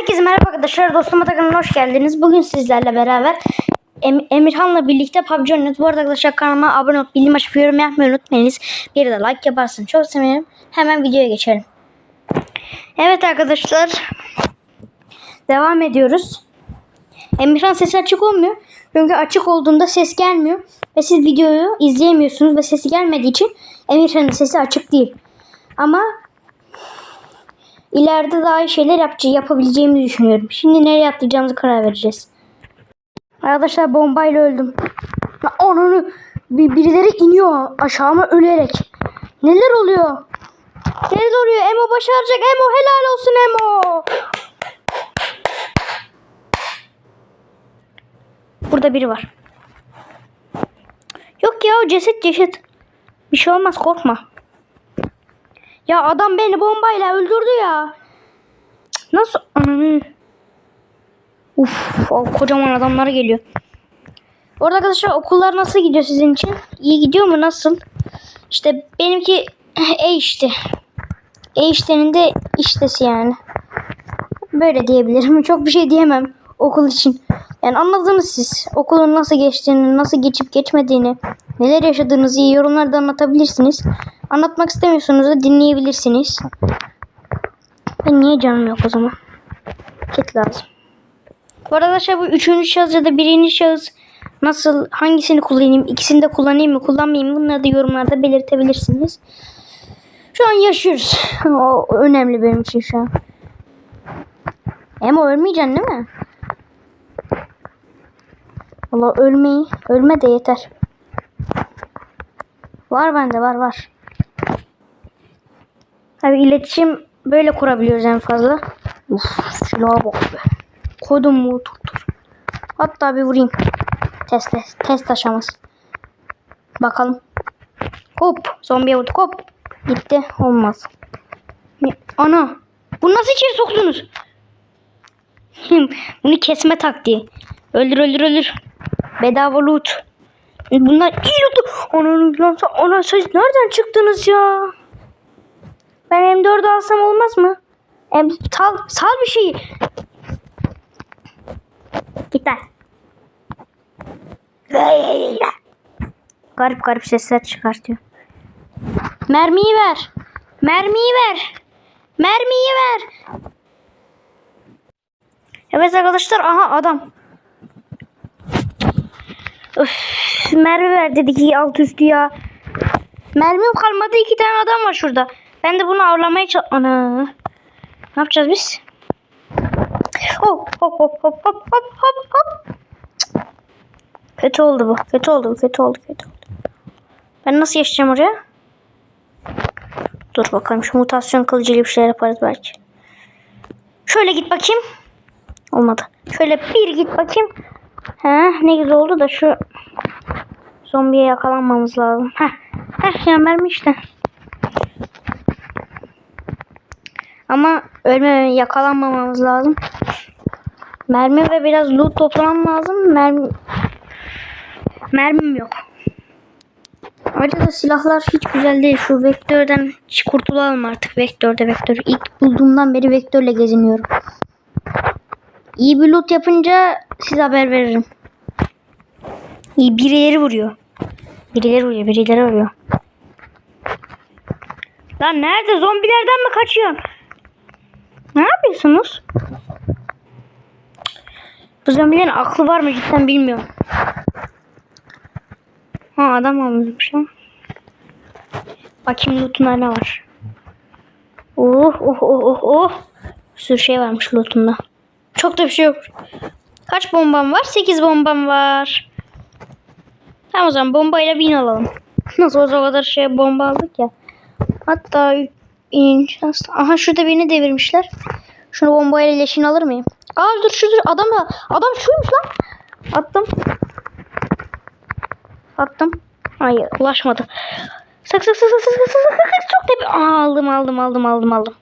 Herkese merhaba arkadaşlar. Dostum Atakan'a hoş geldiniz. Bugün sizlerle beraber Em- Emirhan'la birlikte PUBG oynuyoruz. Bu arada arkadaşlar kanalıma abone olup bildirim açıp yorum yapmayı unutmayınız. Bir de like yaparsın. Çok sevinirim. Hemen videoya geçelim. Evet arkadaşlar. Devam ediyoruz. Emirhan sesi açık olmuyor. Çünkü açık olduğunda ses gelmiyor. Ve siz videoyu izleyemiyorsunuz ve sesi gelmediği için Emirhan'ın sesi açık değil. Ama İleride daha iyi şeyler yapacağız, yapabileceğimi düşünüyorum. Şimdi nereye atlayacağımızı karar vereceğiz. Arkadaşlar bombayla öldüm. Onu bir, birileri iniyor aşağıma ölerek. Neler oluyor? Neler oluyor? Emo başaracak. Emo helal olsun Emo. Burada biri var. Yok ya o ceset ceset. Bir şey olmaz korkma. Ya adam beni bombayla öldürdü ya. Nasıl? Ananı. Uf, o kocaman adamlar geliyor. Orada arkadaşlar okullar nasıl gidiyor sizin için? İyi gidiyor mu? Nasıl? İşte benimki E işte. E işlerinin de iştesi yani. Böyle diyebilirim. Çok bir şey diyemem okul için. Yani anladınız siz. Okulun nasıl geçtiğini, nasıl geçip geçmediğini, neler yaşadığınızı iyi yorumlarda anlatabilirsiniz. Anlatmak istemiyorsanız da dinleyebilirsiniz. Ben niye canım yok o zaman? Kit lazım. Bu arada arkadaşlar bu üçüncü şahıs ya da birinci şahıs nasıl hangisini kullanayım, ikisini de kullanayım mı, kullanmayayım mı bunları da yorumlarda belirtebilirsiniz. Şu an yaşıyoruz. o önemli benim için şu an. Ama ölmeyeceksin değil mi? Valla ölmeyi, ölme de yeter. Var bende var var. Tabi iletişim böyle kurabiliyoruz en fazla. Uf silaha bak be. Kodum mu tuttur. Hatta bir vurayım. Test, test aşaması. Bakalım. Hop. Zombiye vurduk hop. Gitti. Olmaz. Ana. Bunu nasıl içeri soktunuz? Bunu kesme taktiği. Öldür öldür öldür. Bedava loot. Bunlar iyi loot. Ananı lan ana siz nereden çıktınız ya? Ben M4 alsam olmaz mı? Em, sal, sal bir şeyi. Git lan. Garip garip sesler çıkartıyor. Mermiyi ver. Mermiyi ver. Mermiyi ver. Evet arkadaşlar aha adam. Öf, mermi ver dedik iyi alt üstü ya. Mermim kalmadı iki tane adam var şurada. Ben de bunu avlamaya çalış... Ana. Ne yapacağız biz? Hop hop hop hop hop hop hop hop. Kötü oldu bu. Kötü oldu bu. Kötü oldu. Kötü oldu. Ben nasıl yaşayacağım oraya? Dur bakalım şu mutasyon kılıcıyla bir şeyler yaparız belki. Şöyle git bakayım. Olmadı. Şöyle bir git bakayım. Ha, ne güzel oldu da şu zombiye yakalanmamız lazım. Heh. Heh ya mermi işte. Ama ölmeme yakalanmamamız lazım. Mermi ve biraz loot toplamam lazım. Mermi mermim yok. Ayrıca silahlar hiç güzel değil. Şu vektörden kurtulalım artık. Vektörde vektör. İlk bulduğumdan beri vektörle geziniyorum. İyi bir loot yapınca size haber veririm. İyi birileri vuruyor. Birileri vuruyor, birileri vuruyor. Lan nerede? Zombilerden mi kaçıyorsun? Ne yapıyorsunuz? Bu zombilerin aklı var mı cidden bilmiyorum. Ha adam almış lan. Bakayım lootunda ne var. Oh oh oh oh oh. Bir sürü şey varmış lootunda. Çok da bir şey yok. Kaç bombam var? 8 bombam var. Tamam o zaman bombayla bin alalım. Nasıl olsa o kadar şey bomba aldık ya. Hatta ineceğiz. Aha şurada birini devirmişler. Şunu bombayla leşini alır mıyım? Aa dur şu dur. Adam, adam şuymuş lan. Attım. Attım. Hayır ulaşmadı. Sak sak sak sak sak sak sak çok tepi. Aa, aldım aldım aldım aldım aldım.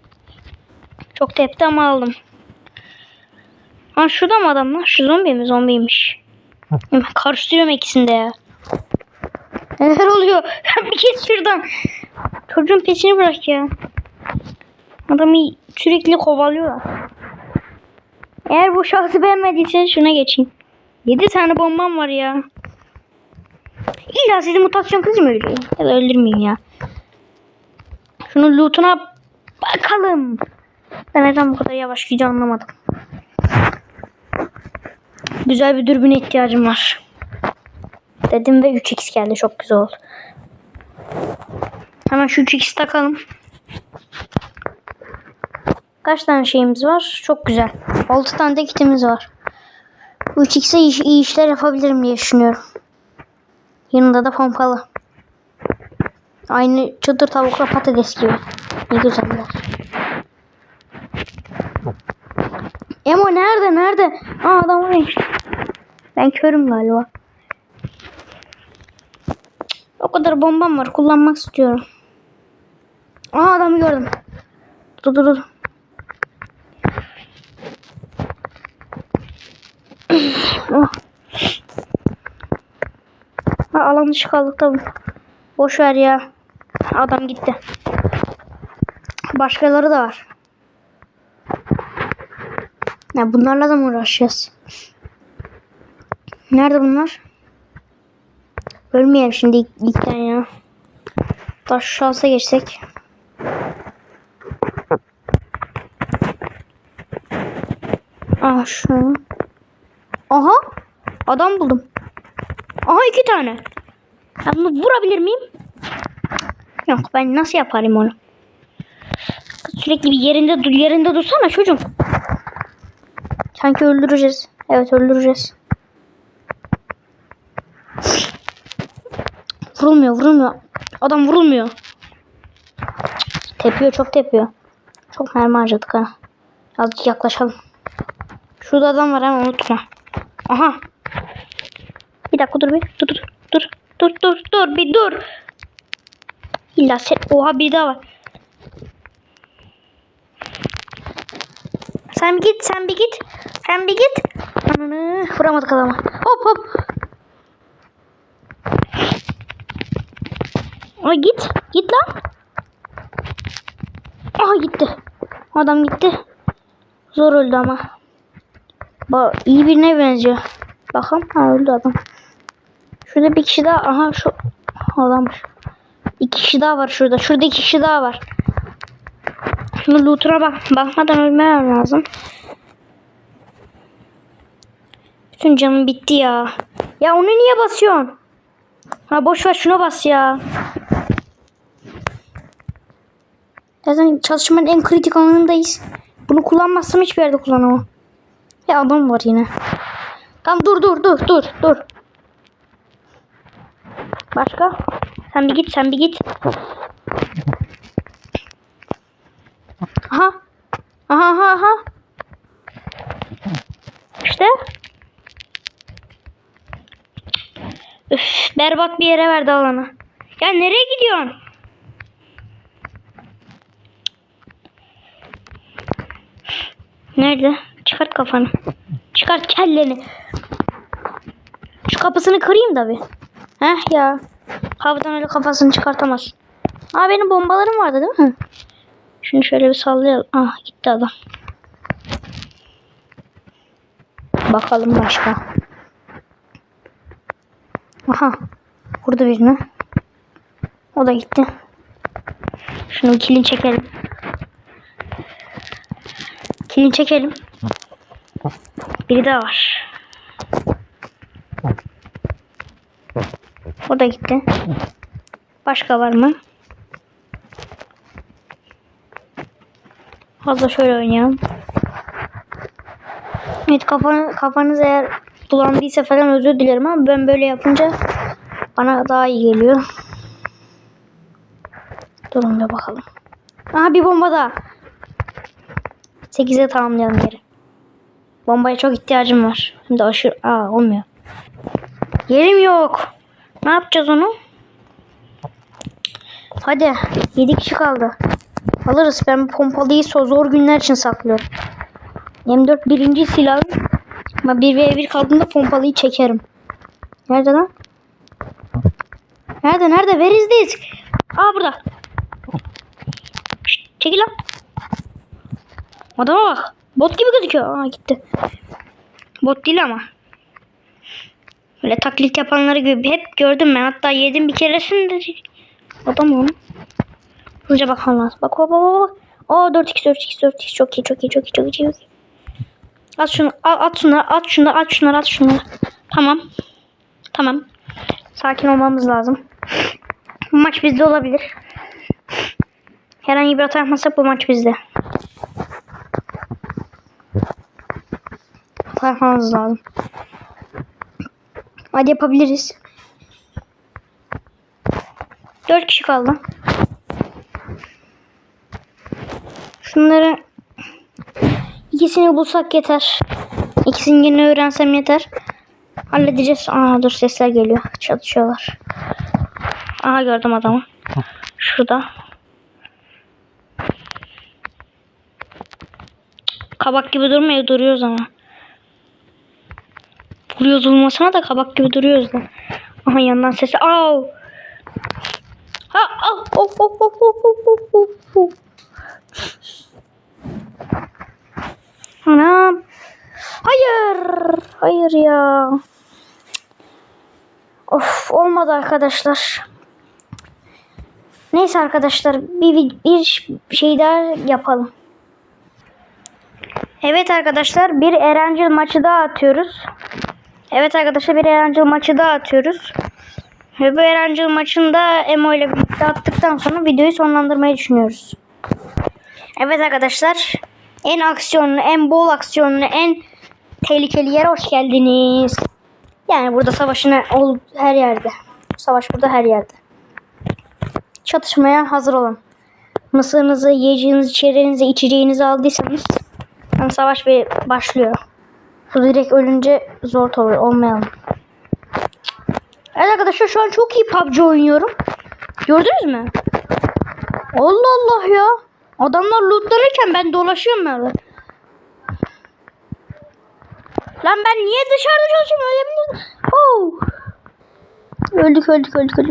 Çok tepti ama aldım. Ha şurada mı adam lan? Şu zombi mi? Zombiymiş. Karıştırıyorum ikisini de ya. Neler oluyor? bir git şuradan. Çocuğun peşini bırak ya. Adamı sürekli kovalıyorlar. Eğer bu şahsı beğenmediysen şuna geçeyim. 7 tane bombam var ya. İlla sizi mutasyon kız mı öldüreyim? Ya da öldürmeyeyim ya. Şunun lootuna bakalım. Ben neden bu kadar yavaş gidiyor anlamadım. Güzel bir dürbüne ihtiyacım var. Dedim ve 3x geldi. Çok güzel oldu. Hemen şu 3x takalım. Kaç tane şeyimiz var? Çok güzel. 6 tane de kitimiz var. Bu 3x'e iyi, iyi işler yapabilirim diye düşünüyorum. Yanında da pompalı. Aynı çıtır tavukla patates gibi. Ne güzeller. Emo nerede nerede? Aa adam oraymış. Ben körüm galiba. O kadar bombam var. Kullanmak istiyorum. Aa adamı gördüm. Dur dur dur. Oh. Ha, alan dışı kaldık tabii. Boş ver ya. Adam gitti. Başkaları da var. Ya bunlarla da mı uğraşacağız? Nerede bunlar? Ölmeyelim şimdi ilk, ilkten ya. Taş şansa geçsek. Şu. Aha. Adam buldum. Aha iki tane. Ben bunu vurabilir miyim? Yok ben nasıl yaparım onu? Sürekli bir yerinde dur yerinde dursana çocuğum. Sanki öldüreceğiz. Evet öldüreceğiz. Vurulmuyor vurulmuyor. Adam vurulmuyor. Tepiyor çok tepiyor. Çok mermi harcadık ha. Azıcık yaklaşalım. Şurada adam var ama unutma. Aha. Bir dakika dur bir. Dur dur. Dur. Dur dur dur bir dur. İlla sen. Oha bir daha var. Sen bir git sen bir git. Sen bir git. Ananı vuramadık adama. Hop hop. Ay git. Git lan. Aha gitti. Adam gitti. Zor öldü ama. Ba iyi birine benziyor. Bakalım. Ha öldü adam. Şurada bir kişi daha. Aha şu adammış. İki kişi daha var şurada. Şurada iki kişi daha var. Şunu lootuna bak. Bakmadan ölmem lazım. Bütün canım bitti ya. Ya onu niye basıyorsun? Ha boş ver şuna bas ya. Zaten çalışmanın en kritik anındayız. Bunu kullanmazsam hiçbir yerde kullanamam. Ya adam var yine. Tamam dur dur dur dur dur. Başka? Sen bir git sen bir git. Aha. Aha aha aha. İşte. Üf, berbat bir yere verdi alanı. Ya nereye gidiyorsun? Nerede? Çıkart kafanı. Çıkart kelleni. Şu kapısını kırayım da bir. Heh ya. Havadan öyle kafasını çıkartamaz. Aa benim bombalarım vardı değil mi? Şunu şöyle bir sallayalım. Ah gitti adam. Bakalım başka. Aha. Burada birini. O da gitti. Şunu kilin çekelim. Kilin çekelim. Biri daha var. O da gitti. Başka var mı? Fazla şöyle oynayalım. Evet kafanız, kafanız eğer bulandıysa falan özür dilerim ama ben böyle yapınca bana daha iyi geliyor. Durun bir bakalım. Aha bir bomba daha. 8'e tamamlayalım yeri. Bombaya çok ihtiyacım var. De aşırı... Aa olmuyor. Yerim yok. Ne yapacağız onu? Hadi. 7 kişi kaldı. Alırız. Ben pompalıyı zor günler için saklıyorum. M4 birinci silahım. Ama 1v1 kaldığında pompalıyı çekerim. Nerede lan? Nerede nerede? This? Aa burada. Şşt, çekil lan. Adama bak. Bot gibi gözüküyor. Aa gitti. Bot değil ama. Böyle taklit yapanları gibi hep gördüm ben. Hatta yedim bir keresinde. Adam onu. Hızlıca bakalım lazım. Bak bak bak bak. Aa 4x 4x 4x çok iyi çok iyi çok iyi çok iyi. At şunu at, şunları at şunları at şunları at şunları. Tamam. Tamam. Sakin olmamız lazım. Maç bizde olabilir. Herhangi bir hata yapmazsak bu maç bizde. Hata lazım. Hadi yapabiliriz. Dört kişi kaldı. Şunları ikisini bulsak yeter. İkisini yine öğrensem yeter. Halledeceğiz. Aa dur sesler geliyor. Çatışıyorlar. Aha gördüm adamı. Şurada. Kabak gibi durmuyor duruyoruz ama. Vuruyoruz olmasına da kabak gibi duruyoruz da. Aha yandan sesi. Au. Ha, au, oh, oh, oh, oh, oh, oh, oh. Anam. Hayır. Hayır ya. Of olmadı arkadaşlar. Neyse arkadaşlar bir, bir şey daha yapalım. Evet arkadaşlar bir Erencil maçı daha atıyoruz. Evet arkadaşlar bir Erencil maçı daha atıyoruz. Ve bu Erencil maçında Emo ile birlikte attıktan sonra videoyu sonlandırmayı düşünüyoruz. Evet arkadaşlar en aksiyonlu, en bol aksiyonlu, en tehlikeli yere hoş geldiniz. Yani burada savaşın her yerde. Savaş burada her yerde. Çatışmaya hazır olun. Mısırınızı, yiyeceğinizi, içeceğinizi, içeceğinizi aldıysanız yani savaş bir başlıyor. Bu direkt ölünce zor olur. Olmayalım. Evet arkadaşlar şu an çok iyi PUBG oynuyorum. Gördünüz mü? Allah Allah ya. Adamlar lootlanırken ben dolaşıyorum böyle. Lan ben niye dışarıda çalışıyorum mi? Oh. Öldük öldük öldük öldük.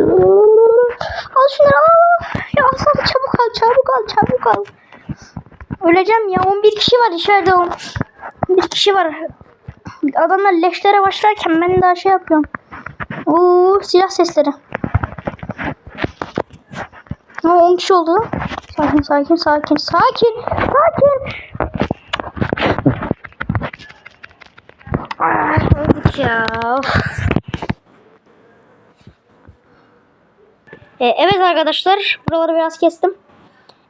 Al şunları al. Ya alsana çabuk al çabuk al çabuk al. Öleceğim ya 11 kişi var içeride. 11 kişi var. Adamlar leşlere başlarken ben daha şey yapıyorum. Oo silah sesleri. Ha 10 kişi oldu. Sakin sakin sakin sakin sakin. Ah, ya. Ee, evet arkadaşlar buraları biraz kestim.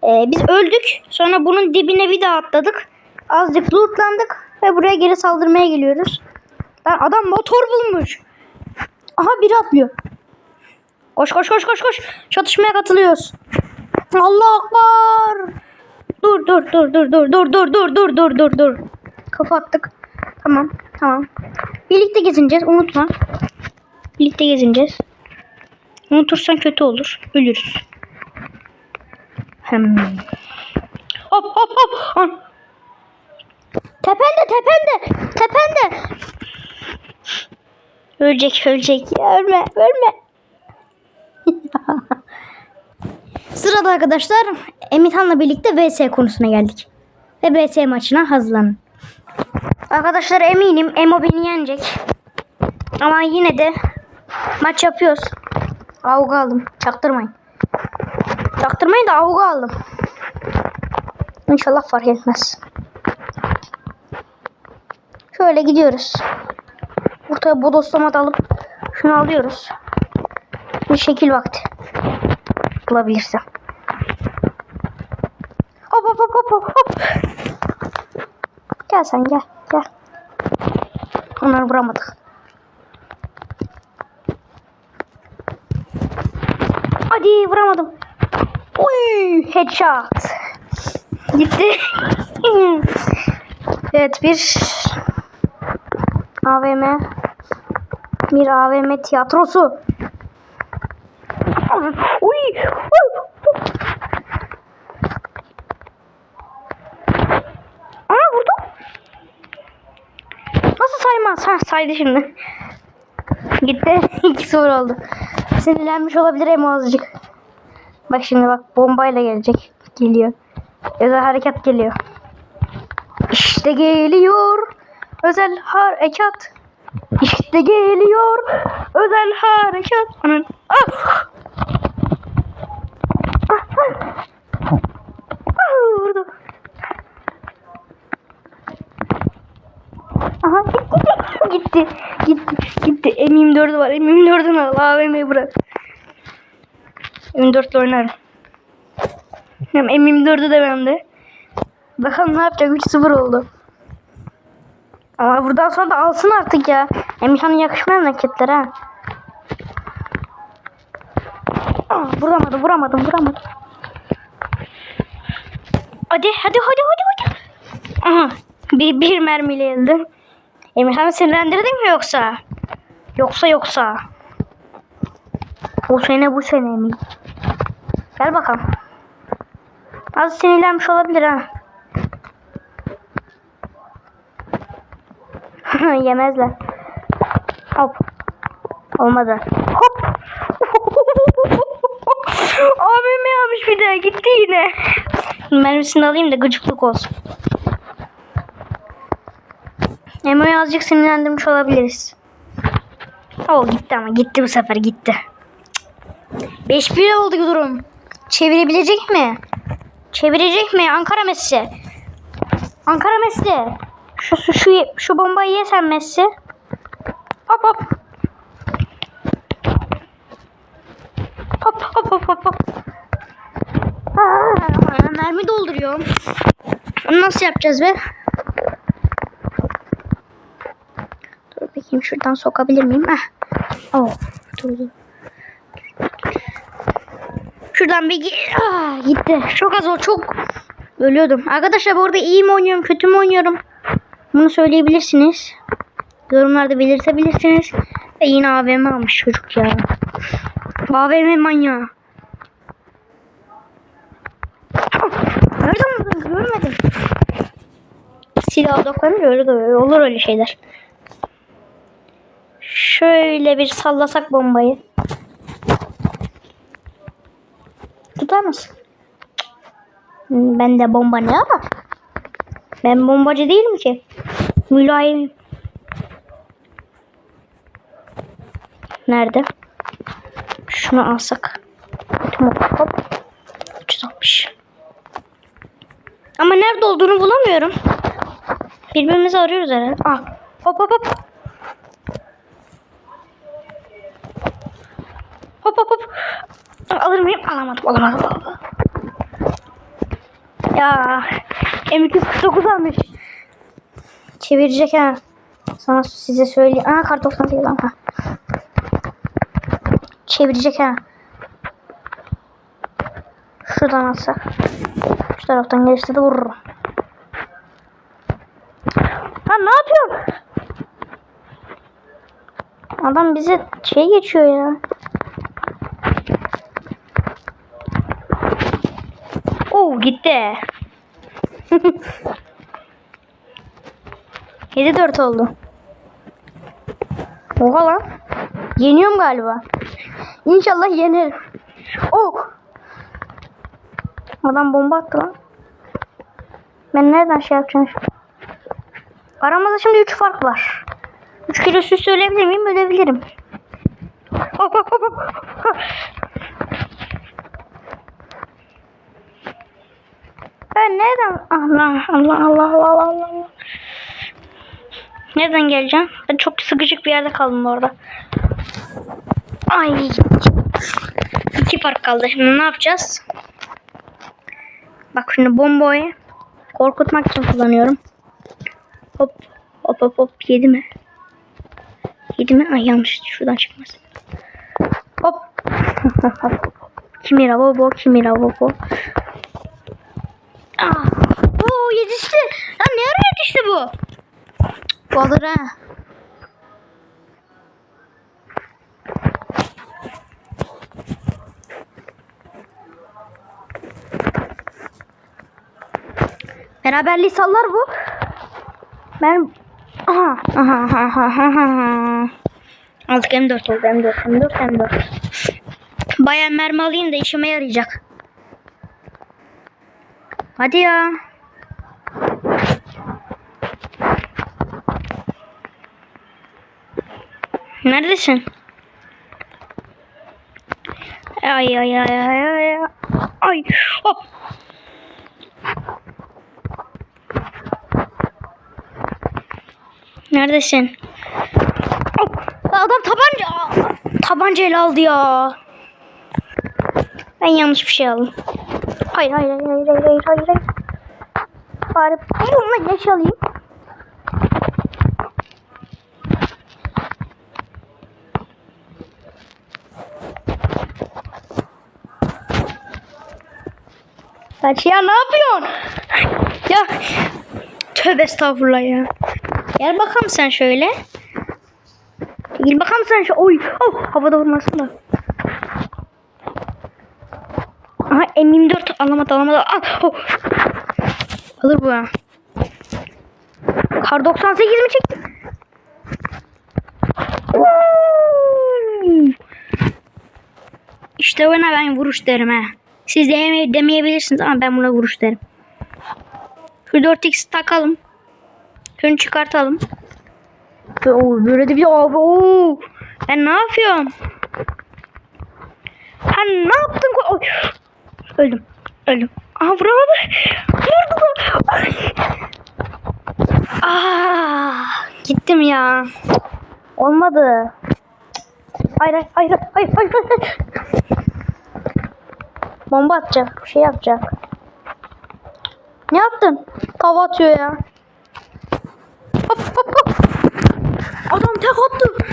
Ee, biz öldük. Sonra bunun dibine bir daha atladık. Azıcık lootlandık ve buraya geri saldırmaya geliyoruz. Lan adam motor bulmuş. Aha biri atlıyor. Koş koş koş koş koş. Çatışmaya katılıyoruz. Allah akbar. Dur dur dur dur dur dur dur dur dur dur dur dur. Kafa attık. Tamam tamam. Birlikte gezineceğiz unutma. Birlikte gezineceğiz. Unutursan kötü olur. Ölürüz. Hmm. Hop hop hop. Ah. Tepende tepende. Tepende. Ölecek ölecek. Ya, ölme ölme. Sırada arkadaşlar Emithan'la birlikte VS konusuna geldik. Ve VS maçına hazırlanın. Arkadaşlar eminim Emo beni yenecek. Ama yine de maç yapıyoruz. Avga aldım. Çaktırmayın. Çaktırmayın da avga aldım. İnşallah fark etmez. Şöyle gidiyoruz. Ortaya bodoslama da alıp şunu alıyoruz. Bir şekil vakti. Bulabilirsem. Hop hop hop hop hop. Gel sen gel gel. Onları vuramadık. Hadi vuramadım. Uy headshot. Gitti. evet bir AVM bir AVM tiyatrosu. Uy. Uy. Aa vurdum. Nasıl Ha saydı şimdi. Gitti. 2-0 oldu. Sinirlenmiş olabilir Emo azıcık. Bak şimdi bak bombayla gelecek. Geliyor. Özel harekat geliyor. İşte geliyor özel harekat. İşte geliyor özel harekat. Ah! Ah, M24 var. M24'ün al. AVM'yi bırak. M4 ile oynarım. Hem M24'ü de bende. Bakalım ne yapacak? 3-0 oldu. Ama buradan sonra da alsın artık ya. Emirhan'ın yakışmayan hareketler ha. Aa, vuramadım, vuramadım, vuramadım. Hadi, hadi, hadi, hadi, hadi. Aha, bir, bir mermiyle yendim. Emirhan'ı sinirlendirdin mi yoksa? Yoksa yoksa. O sene bu sene mi? Gel bakalım. Az sinirlenmiş olabilir ha. Yemezler. Hop. Olmadı. Hop. Abim yapmış bir daha gitti yine. Mermisini alayım da gıcıklık olsun. Emo'yu azıcık sinirlendirmiş olabiliriz. O gitti ama gitti bu sefer gitti. 5-1 oldu durum. Çevirebilecek mi? Çevirecek mi? Ankara Messi. Ankara Messi. Şu şu şu, şu bombayı yesen Messi. Hop hop. Hop hop hop hop hop. Aa, mermi dolduruyorum. Nasıl yapacağız be? Dur bakayım şuradan sokabilir miyim? Heh. Oh, dur dur. Şuradan bir gi- ah, gitti. Çok az o çok ölüyordum. Arkadaşlar bu arada iyi mi oynuyorum kötü mü oynuyorum? Bunu söyleyebilirsiniz. Yorumlarda belirtebilirsiniz. Ve yine AVM almış çocuk ya. AVM manyağı. Nereden buldun? Görmedim. Silah odaklanınca öyle de olur öyle şeyler. Şöyle bir sallasak bombayı. Tutar mısın? Hmm, Ben de bomba ne ama? Ben bombacı değilim ki. Mülayimim. Nerede? Şunu alsak. Hop hop. 360. Ama nerede olduğunu bulamıyorum. Birbirimizi arıyoruz herhalde. Ah. Hop hop hop. Hop hop hop. Alır mıyım? Alamadım. Alamadım. alamadım. Ya. M249 almış. Çevirecek ha. Sana size söyleyeyim. Aa kar 98 lan ha. Çevirecek ha. Şuradan alsak. Şu taraftan gelirse de vururum. Ha ne yapıyorsun? Adam bize şey geçiyor ya. Oo gitti. 7-4 oldu. Oha lan. Yeniyorum galiba. İnşallah yenerim. Oh. Adam bomba attı lan. Ben nereden şey yapacağım? Aramızda şimdi 3 fark var. 3 kilo süs ölebilir miyim? Ölebilirim. Hop hop hop hop. Hop. Ben nereden? Allah Allah Allah Allah Allah. Nereden geleceğim? Ben çok sıkışık bir yerde kaldım orada. Ay. İki fark kaldı. Şimdi ne yapacağız? Bak şimdi bombayı korkutmak için kullanıyorum. Hop hop hop hop yedi mi? Yedi mi? Ay yanlış şuradan çıkmaz. Hop. Kimira bobo, kimira bobo. Ah. Oo yetişti. Lan ne ara yetişti bu? Bu alır ha. Beraberliği sallar bu. Ben aha aha aha aha aha. Aldık M4 oldu M4 M4 M4. Bayağı mermi alayım da işime yarayacak. Hadi ya. Neredesin? Ay ay ay ay ay. Ay hop. Oh. Neredesin? Hop. Adam tabanca tabanca aldı ya. Ben yanlış bir şey aldım. Hayır hayır hayır hayır hayır hayır hayır. Bari bununla geç alayım. Kaç ya ne yapıyorsun? Ya tövbe estağfurullah ya. Gel bakalım sen şöyle. Gel bakalım sen şu. Oy. Oh, havada vurmasın da. Aha M24 alamadı alamadı. Al. Oh. Alır bu ha. Kar 98 mi çekti? Oo! İşte buna ben vuruş derim ha. Siz demeye, demeyebilirsiniz ama ben buna vuruş derim. Şu 4x takalım. Şunu çıkartalım. Oo, böyle de bir abi. Oo. Ben ne yapıyorum? Ha ne yaptın? Oy. Öldüm. Öldüm. Aha vuramadı. Vurdu. Ay. Aa, gittim ya. Olmadı. Hayır hayır hayır hayır hayır hayır. Bomba atacak. Bir şey yapacak. Ne yaptın? Tava atıyor ya. Hop hop hop. Adam tek attı.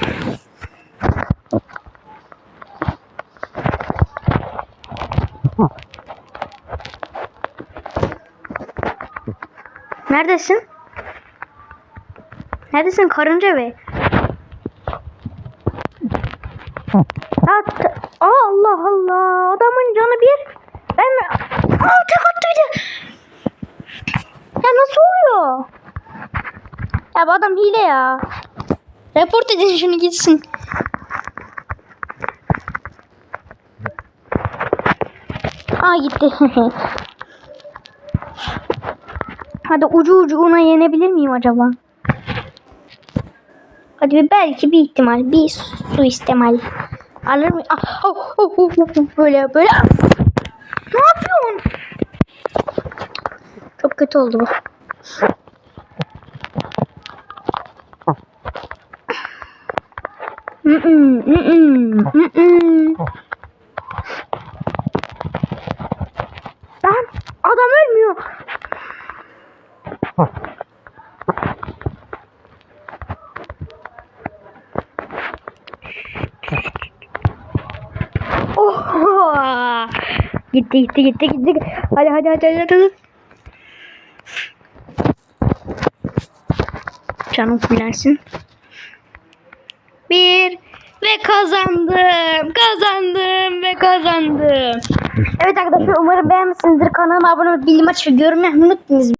Neredesin? Neredesin karınca bey? Ya, t- Allah Allah adamın canı bir. Ben Aa, tek attı bir de. Ya nasıl oluyor? Ya bu adam hile ya. Report edin şunu gitsin. Aa gitti. Hadi ucu ucuna yenebilir miyim acaba? Hadi bir belki bir ihtimal, bir su ihtimal. Alır mı? Ah, oh, oh, oh, oh, oh, böyle böyle. Ne yapıyorsun? Çok kötü oldu bu. Mm-mm, mm-mm, mm-mm. Lan adam ölmüyor. Oh! Gitti gitti gitti gitti. Hadi hadi hadi hadi. hadi. Canım fullensin. Bir ve kazandım. Kazandım ve kazandım. Evet arkadaşlar umarım beğenmişsinizdir. Kanalıma abone olup bildirim açıp yorum yapmayı.